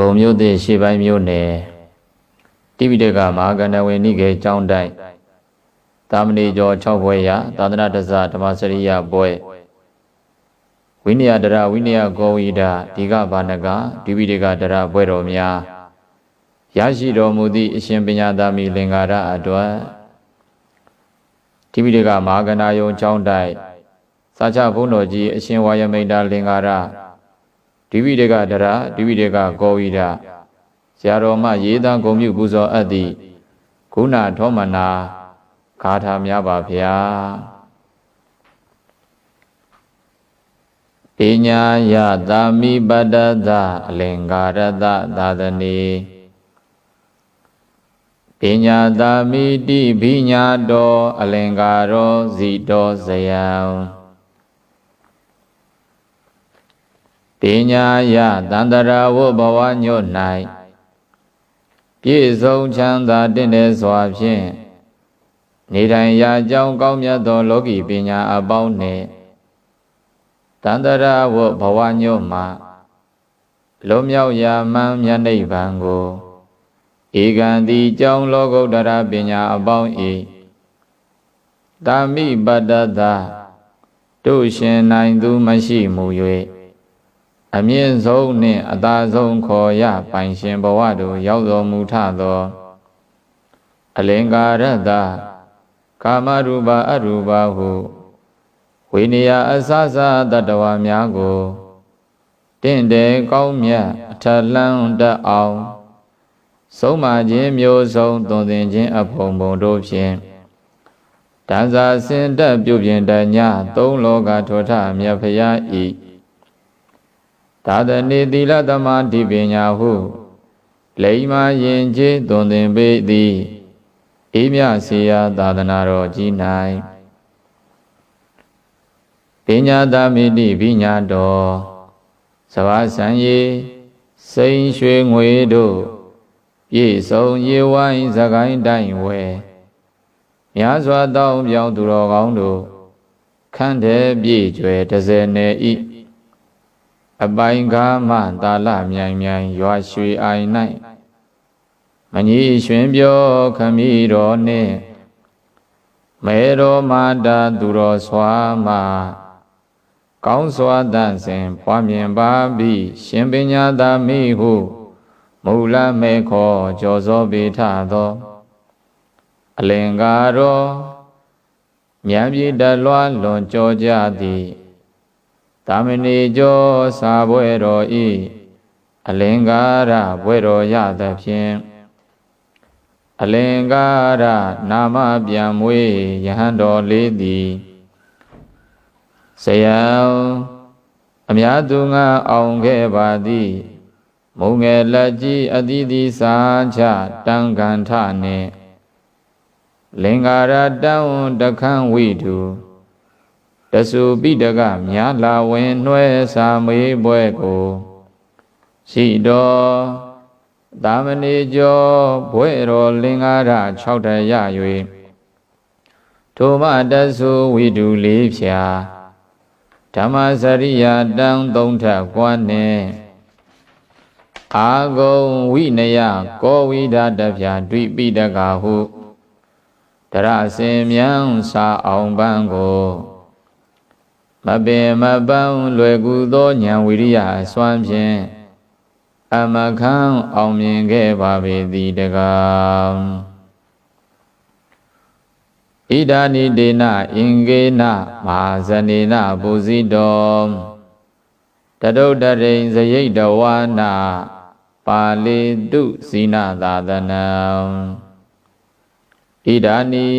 ကုံမြို့သစ်ရှေ့ပိုင်းမြို့နယ်တိပိဋကမဟာကဏ္ဍဝင်နိကေကျောင်းတိုက်တာမဏေကျော်6ဘွဲ့ရသာသနာတဇဓမ္မစရိယဘွဲ့ဝိနည်းဒရဝိနည်းကောဝိဒဒီကဘာနကတိပိဋကဒရဘွဲ့တော်များရရှိတော်မူသည့်အရှင်ပညာသာမီလင်္ကာရအတွက်တိပိဋကမဟာကဏ္ဍယုံကျောင်းတိုက်စာချဘုန်းတော်ကြီးအရှင်ဝါယမိန်တာလင်္ကာရ ဒီဝိတေကဒရဒီဝိတေကကောဝိဒဆရာတော်မှရေးသားဂုံပြုပူဇော်အပ်သည့်ဂုဏထောမနာဂါထာများပါဗျာပညာယသာမိပတ္တသအလင်္ကာရတသာသနေပညာသာမိတိဘိညာတော်အလင်္ကာရောဇီတော်ဇယံ ပညာယတန္တရာဝဘဝညွတ်၌ပြည့်စုံချမ်းသာတင့်တယ်စွာဖြင့်နေတိုင်းရာကြောင်းကောင်းမြတ်သောလောကီပညာအပေါင်းနှင့်တန္တရာဝဘဝညွတ်မှလုံးမြောက်ရာမှန်မြတ်နိဗ္ဗာန်ကိုဧကံတိကြောင်းလောကုတ္တရာပညာအပေါင်းဤတာမိပတ္တသတို့ရှင်နိုင်သူမရှိမူ၍ အမြင့်ဆုံးနှင့်အသာဆုံးခေါ်ရပိုင်ရှင်ဘဝသို့ရောက်တော်မူထသောအလင်္ကာရတကာမရူပအရူပဟုဝိနည်းအစစတတဝါများကိုတင့်တယ်ကောင်းမြတ်အထလန်းတတ်အောင်ဆုံးမခြင်းမျိုးစုံသွန်သင်ခြင်းအဖုံဖုံတို့ဖြင့်တန်စာစင်တက်ပြုပြင်တညသုံးလောကထောထမြတ်ဖရာဤ သာသနေသီလသမာဓိပညာဟုလိမ္မာယင်ကျေးသွန်သင်ပေသည်အေးမြစေယသာသနာတော်ကြီး၌ပညာသာမိတိပညာတော်သဘာဆံရီစိန်ရွှေငွေတို့ပြည့်စုံရေဝိုင်းသကိုင်းတိုင်းဝဲများစွာတောင်းပြောင်းသူတော်ကောင်းတို့ခန့်တဲ့ပြည့်ကျွယ်တစဲနေဤ အပိုင်ကားမှတာလမြိုင်မြိုင်ရွာရွှေအိုင်၌မကြီးရွှင်ပြောခမီတော်နှင့်မေတော်မာတာသူတော်စွာမှကောင်းစွာတန့်စဉ်ပွားမြင်ပါပြီရှင်ပညာသာမိဟုမူလမေခောကြောစောပေထသောအလင်္ကာရောမြံပြည်တလွားလွန်ကြောကြသည် တာမဏေကျော်စာဘွဲတော်ဤအလင်္ကာရဘွဲတော်ရသဖြင့်အလင်္ကာရနာမပြန်မွေးယဟန်တော်လေးသည်ဇယံအများသူငါအောင်ခဲ့ပါသည်မုံငယ်လက်ကြီးအတိတိစာချတံကန္ထနှင့်လင်္ကာရတံဝတခန့်ဝိတု တဆူပိတကမြာလာဝင်နှွဲစာမေးပွဲကိုရှိတော်သာမဏေကျော်ဘွဲ့တော်လင်္ကာရ6တရ၍ထိုမတဆူဝိတုလေးဖြာဓမ္မစရိယာတံသုံးထကွာနှင့်အာဂုံဝိနယကောဝိဒတဖြာတွေ့ပိတကဟုတရစင်မြန်စာအောင်ပန်းကို မပင်မပန်းလွယ်ကူသောဉာဏ်ဝိရိယအစွမ်းဖြင့်အမခံအောင်မြင်ခဲ့ပါပေသည်တကားဣဒာနိဒေနအင်္ဂေနမဟာဇနေနပူဇိတောတတုတရိန်ဇယိတဝါနာပါဠိတုဇိနသာသနံဣဒာနိ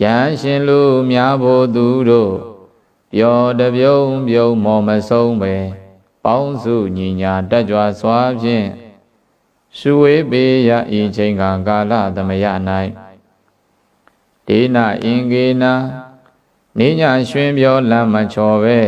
ယံရှင်လူများဖို့သူတို့ ပြောတပြုံးပြုံးမော်မဆုံးပဲပေါင်းစုညီညာတက်ကြွစွာဖြင့်ရှုဝေးပေရဤချိန်ကကာလသမယ၌ဒေနအင်္ဂေနာနေညာရွှင်ပြောလမ်းမချော်ပဲ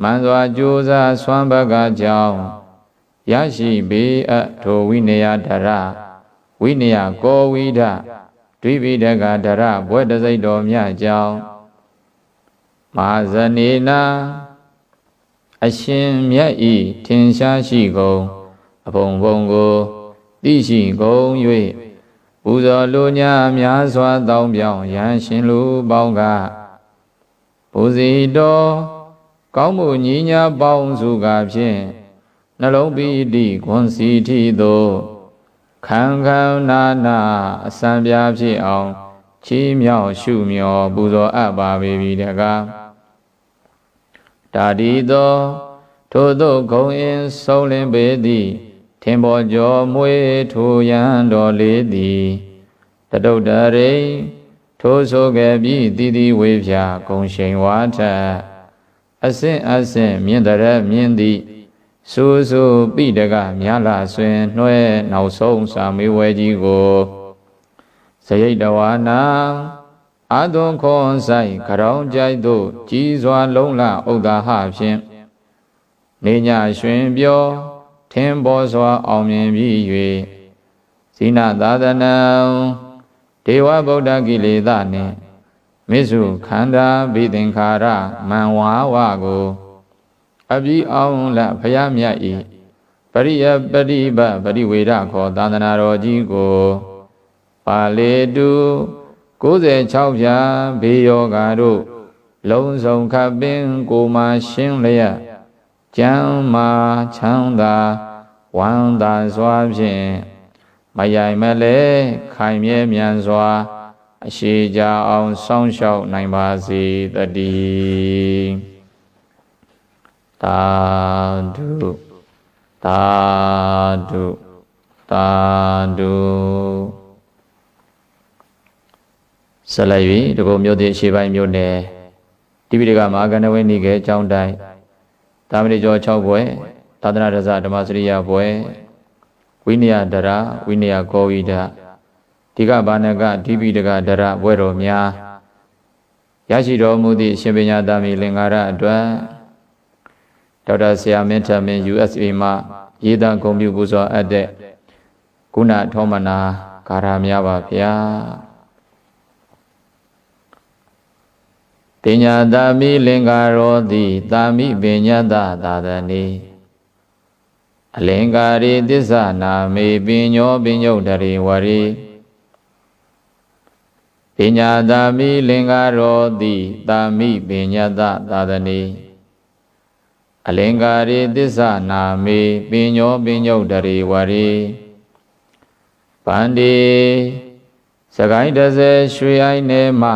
မှန်စွာကြိုးစားဆွမ်းဘကကြောင့်ရရှိပေအထိုဝိနယဒရဝိနယကောဝိဒဒွိပိဒကဒရဘွဲ့တစိတ်တော်မြတ်ကြောင့် မဟာဇနေနာအရှင်မြတ်ဤထင်ရှားရှိကုန်အဘုံဘုံကိုသိရှိကုန်၍ပူဇော်လိုညာများစွာတောင်းပြောင်းရန်ရှင်လူပေါင်းကပူဇီတော်ကောင်းမှုညီညာပေါင်းစုကဖြင့်နှလုံးပီတိခွန်စီထီသို့ခံခံနာနာအစံပြားဖြစ်အောင်ချီးမြှောက်ရှုမြော်ပူဇော်အပ်ပါပေပြီတကား တာဒီသောထို့သောဂုံအင်းဆုံးလင်းပေသည်ထင်ပေါ်ကျော်မွေးထိုရန်တော်လေးသည်တတုတ်တရိထိုးဆိုခဲ့ပြီးတည်တည်ဝေဖြာဂုံရှိန်ဝါထအစင်အစင်မြင့်တရမြင့်သည်စူးစူးပိတကမြလာဆွင်နှွဲနောက်ဆုံးစာမေးဝဲကြီးကိုစရိတ်တဝါနာ အာသွန်ခွန်ဆိုင်ခရောင်းကြိုက်သို့ကြီးစွာလုံးလဥဒ္ဒါဟဖြင့်နေညရွှင်ပြောထင်ပေါ်စွာအောင်မြင်ပြီး၍ဇိနသာသနံဒေဝဗုဒ္ဓကိလေသာနှင့်မိစုခန္ဓာဘိသင်္ခါရမံဝါဝကိုအပြီးအောင်လဖယားမြတ်ဤပရိယပရိပပရိဝေဒခေါ်သာသနာတော်ကြီးကိုပါလေတု 96ဖြာဘေယောဂါတို့လုံးစုံခပ်ပင်ကိုမှရှင်းလျက်ကျမ်းမာချမ်းသာဝမ်းသာစွာဖြင့်မယိုင်မလဲခိုင်မြဲမြန်စွာ အရှိကြအောင်စောင့်ရှောက်နိုင်ပါစေတည်းသာဓုသာဓုသာဓု ဆက်လက်၍တကုံမြို့သည်အရှိပိုင်းမြို့နယ်တိပိဋကမဟာကဏဝိနိကေအကြောင်းတိုင်းတာမဏိကျော်6ဘွယ်သာသနာရဇဓမ္မစရိယဘွယ်ဝိနည်းဒရာဝိနည်းကောဝိဒဒီကဘာနကဒီပိတကဒရာဘွယ်တော်များရရှိတော်မူသည့်ရှင်ပညာသာမီလင်္ကာရအတွက်ဒေါက်တာဆရာမင်းထမင်း USA မှရေးသားဂုဏ်ပြုပူဇော်အပ်တဲ့ကုဏထောမနာကာရများပါဗျာ ပညာတာမိလင်္ကာရောတိတာမိပညာတသာသနေအလင်္ကာရိသစ္ဆနာမေပညောပညုတ်တရေဝရေပညာတာမိလင်္ကာရောတိတာမိပညာတသာသနေအလင်္ကာရိသစ္ဆနာမေပညောပညုတ်တရေဝရေဗန္ဒီစကိုင်းတဇေရွှေအိုင်းနေမှ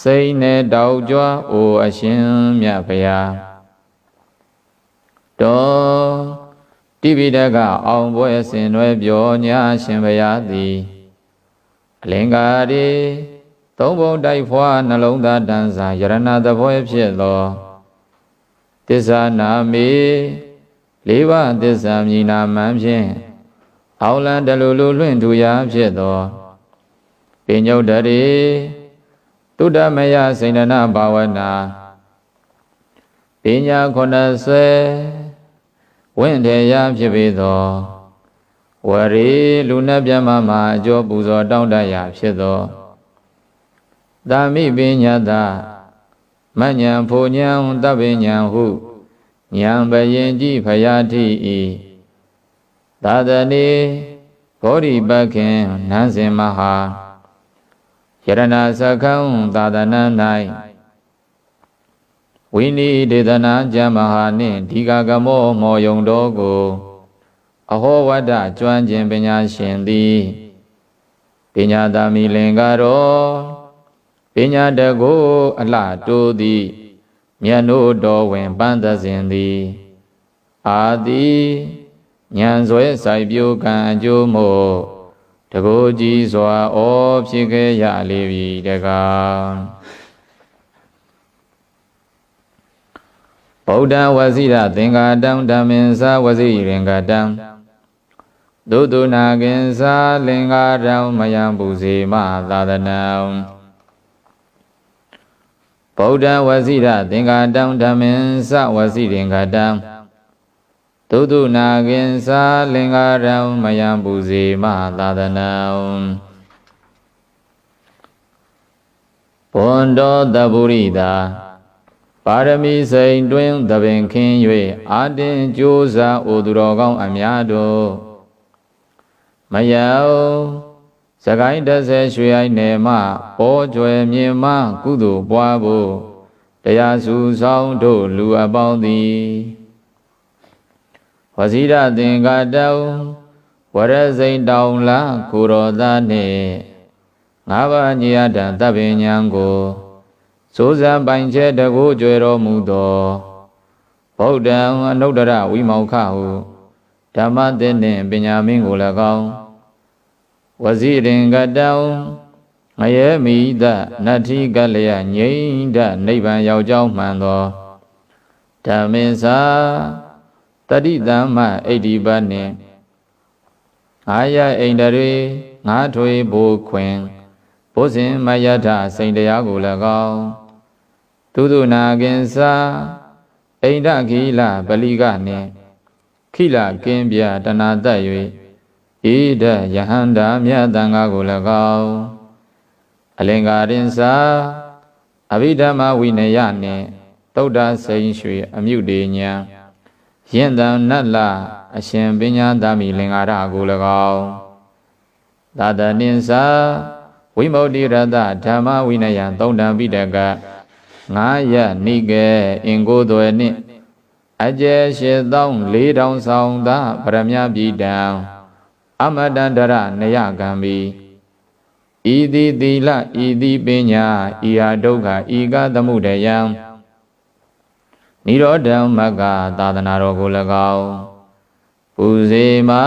စိတ်နဲ့တောက်ကြွအိုအရှင်မြတ်ဗျာတော်တိပိတကအောင်ပွဲဆင်နွယ်ပြောညာရှင်ဗျာသည်အလင်္ကာရီသုံးဘုံတိုက်ဖွာနှလုံးသားတန်းစာယရဏသဘောဖြစ်သောသစ္စာနာမေလေးပါးသစ္စာမြည်နာမှန်ဖြင့်အောင်လံတလူလူလွင့်ထူရာဖြစ်သောပင်ညုတ်တရေ တုဒ္ဓမယစိန္ဒနာဘာဝနာပညာ80ဝင့်ထေရဖြစ်ပေသောဝရေလူနတ်မြတ်မမှာအကျော်ပူဇော်တောင်းတရာဖြစ်သောသာမိပညာသာမညံဖူညံတပ္ပညံဟုညံပရင်ကြည်ဖယားတိဤသာသနေဘောဓိပခင်နန်းစင်မဟာ ယရဏစကံသာသနာ၌ဝိနိဒေသနာကျမ်းမဟာနှင့်ဒီဃကမောမောယုံတော်ကိုအဟောဝတ္တကျွမ်းကျင်ပညာရှင်သည်ပညာသာမီလင်္ကာရောပညာတကိုအလှတိုးသည်မြတ်နိုးတော်ဝင်ပန်းသစဉ်သည်အာတိညံဆွဲဆိုင်ပြိုကံအကျိုးမို့တ ကိုးကြီးစွာဩဖြစ်ခဲ့ရလေပြီတကားဗုဒ္ဓဝစီရသင်္ကာတံဓမ္မင်္စာဝစီရင်္ကာတံဒုတုနာကင်္စာလင်္ကာတံမယံပူစေမသာသနံဗုဒ္ဓဝစီရသင်္ကာတံဓမ္မင်္စာဝစီရင်္ကာတံ သုတုနာကင်္စာလင်္ကာရံမယံပူစေမသာသနံဘွန်တော်တပုရိတာပါရမီစိန်တွင်သပင်ခင်း၍အာတင်ကြိုးစားအိုသူတော်ကောင်းအများတို့မယောစကိုင်းတဆဲရွှေအိုင်နယ်မှပေါ်ကျွယ်မြင်မကုသိုလ်ပွားဖို့တရားစုဆောင်တို့လူအပေါင်းသည် ဝစီရသင်္ကာတောင်ဝရစိန်တောင်လာကိုရောသားနှင့်ငါးပါးညရတံတပ်ပင်ညာကိုစိုးစံပိုင်ချဲတကူကြွယ်တော်မူသောဗုဒ္ဓံအနုတ္တရဝိမောက္ခဟုဓမ္မသင်နှင့်ပညာမင်းကို၎င်းဝစီရင်ကတံငရဲမိဒနတ္ထိကလျငိမ့်ဒနိဗ္ဗာန်ရောက်ကြောင်းမှန်သောဓမ္မေသာ တတိတမ္မအိဋ္ဌိပတ်နှင့်အာယအိန္ဒရေငါထွေဘိုးခွင်ဘုဇင်မယထစိန်တရားကို၎င်းသူသူနာကင်စာအိန္ဒခိလပလိကနှင့်ခိလကင်းပြတဏတတ်၍ဣဒယဟန္တာမြတ်တန်ဃာကို၎င်းအလင်္ကာရင်စာအဘိဓမ္မဝိနယနှင့်သုဒ္ဓစိန်ရွှေအမြုတေညာ ယင်တံနတ်လအရှင်ပညာသမိလင်္ကာရကို၎င်းသာတနိစာဝိမု ക്തി ရတဓမ္မဝိနယသုံးတံပိတကငါးရနိကေအင်ကိုသွယ်နှင့်အကျယ်ရှစ်သောင်းလေးတောင်ဆောင်သာဗရမယပြည်တံအမတန္တရနယကံဘီဤသည်သီလဤသည်ပညာဤဟာဒုက္ခဤကသမှုတယံ နိရောဓမဂ္ဂသာသနာတော်ကို၎င်းပူဇေမာ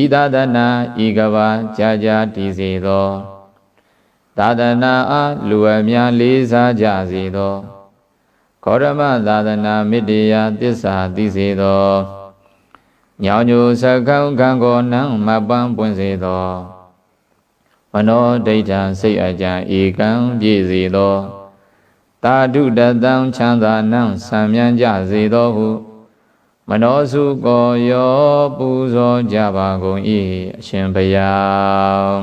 ဤသာသနာဤကဘာကြာကြာတည်စေသောသာသနာအားလူအများလေးစားကြစေသောခောရမသာသနာမေတ္တရာသစ္စာသိစေသောညောင်ညိုစကောင်းကံကိုနံမပန်းပွင့်စေသောမနောဒိဋ္ဌံစိတ်အကြံဧကံပြည့်စေသော တာဓုတတံချမ်းသာနံဆံမြန်းကြစေသောဟုမနောစုကိုရောပူဇော်ကြပါကုန်၏အရှင်ဘုရား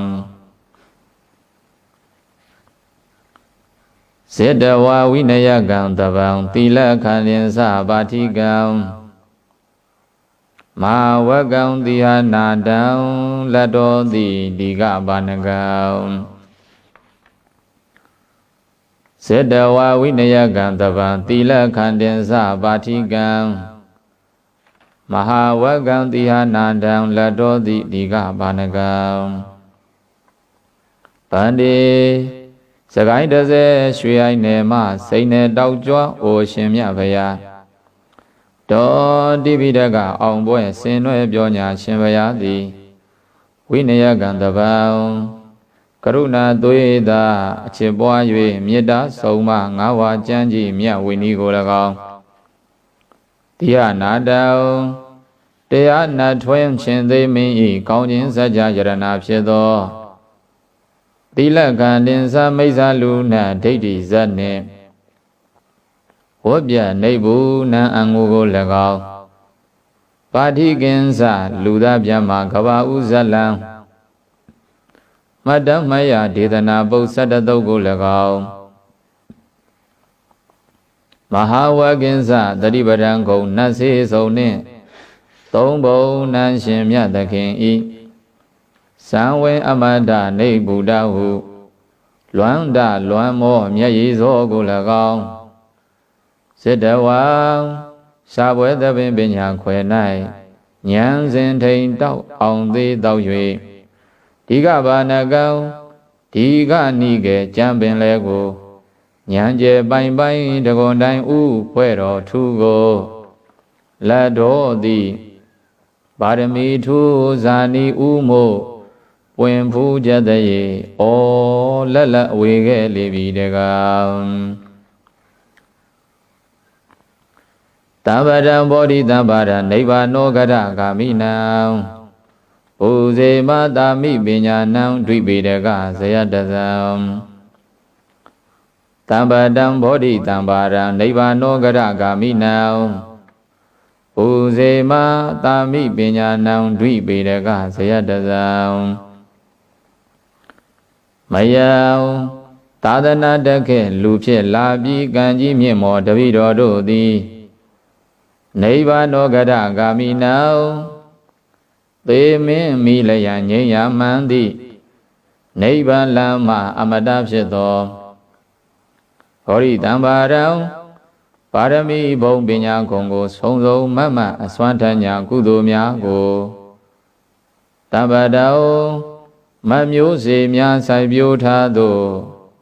စေတဝါဝိနယကံတပံသီလခန္ဓင်္စပါတိကံမဝကံတိဟာနာတံလတ္တောတိဒီကဘာနကံ စေတဝါဝိနယကံတပံသီလခန္ဓင်္စပါတိကံမဟာဝကံတိဟာနာတံလတ္တောတိဒီကဘာနကံဗန္တိစကိုင်းတစဲရွှေအိုင်နယ်မှစိန်နယ်တောက်ကြွအိုရှင်မြတ်ဗျာဒေါတိပိဒကအောင်ပွဲဆင်နွဲပြောညာရှင်ဗျာသည်ဝိနယကံတပံ ကရုဏာသွေးသာအချစ်ပွား၍မေတ္တာဆုံးမငါးဝါကြမ်းကြီးမြတ်ဝိနည်းကို၎င်းတရားနာတောတရားနာထွင်းခြင်းသိမင်းဤကောင်းခြင်းစัจ जा ယရဏဖြစ်သောသီလကံတင်္စမိစ္ဆာလူနာဒိဋ္ဌိဇတ်နှင့်ဝတ်ပြနေဘူးနံအငူကို၎င်းပါဠိကင်္စလူသားပြမကဘာဥဇလံ မတ္တမယဒေသနာပု္ပ္ပတ္တသုတ်ကို၎င်းမဟာဝကင်္စတတိပဒံကုံနတ်စေစုံနှင့်သုံးဘုံနန်းရှင်မြတ်သခင်ဤဇံဝေအမတနေဗုဒ္ဓဟုလွမ်းတလွမ်းမောမျက်ရည်စောကို၎င်းစေတဝံစာပွဲသပင်ပညာခွဲ၌ဉာဏ်စဉ်ထိန်တောက်အောင်သေးတောက်၍ ဒီကဘာနကံဒီကနိကေကြံပင်လဲကိုဉာဏ်ကျပိုင်ပိုင်တကွန်တိုင်းဥဖွဲ့တော်ထူကိုလက်တော်သည်ပါရမီထူဇာနီဥမို့ပွင့်ဖူးကြတဲ့ရေဩလက်လက်အဝေခဲ့လေပြီတကားတဗ္ဗရံဘောဓိတဗ္ဗရနိဗ္ဗာနောကရဂာမိနံ ဘုဇေမတာမိပညာနံဒွိပေတကဇယတသံတဗ္ဗတံဘောဓိတံဗ္ဗရံနိဗ္ဗာနောကရဂာမိနံဘုဇေမတာမိပညာနံဒွိပေတကဇယတသံမယံသာသနာတက္ခေလူဖြစ်လာပြီးကံကြီးမြင့်မောတပိတော်တို့သည်နိဗ္ဗာနောကရဂာမိနော သေမင်းမိလျံငြိမ်းရမှန်သည့်နိဗ္ဗာန်လမ်းမှအမတဖြစ်သောဟောရိတံပါရံပါရမီဘုံပညာဂုံကိုဆုံးစုံမတ်မတ်အစွမ်းထညာကုသိုလ်များကိုတပ္ပတောမမျိုးစေများဆိုင်ပြိုးထားသော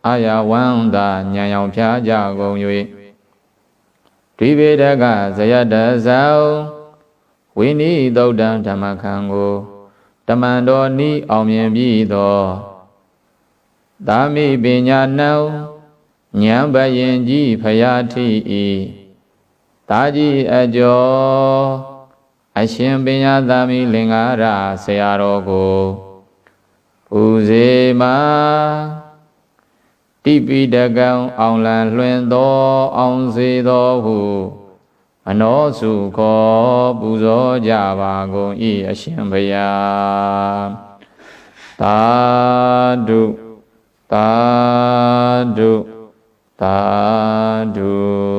အာယဝန္တာညံရောင်ဖြားကြကုန်၍ဒီဗေဒကဇယတဇော ဝိနိသုတ်တံဓမ္မခံကိုတမန်တော်ဤအောင်မြင်ပြီးသောသာမိပညာနှောဉာဏ်ဘယင်ကြီးဖယားတိဤတာကြီးအကျော်အရှင်ပညာသာမိလင်္ကာရဆရာတော်ကိုပူဇေမာတိပိတကံအောင်လံလွှင်သောအောင်စေသောဟု အနောစုခောပူဇော်ကြပါကုန်၏အရှင်ဘုရားသာဓုသာဓုသာဓု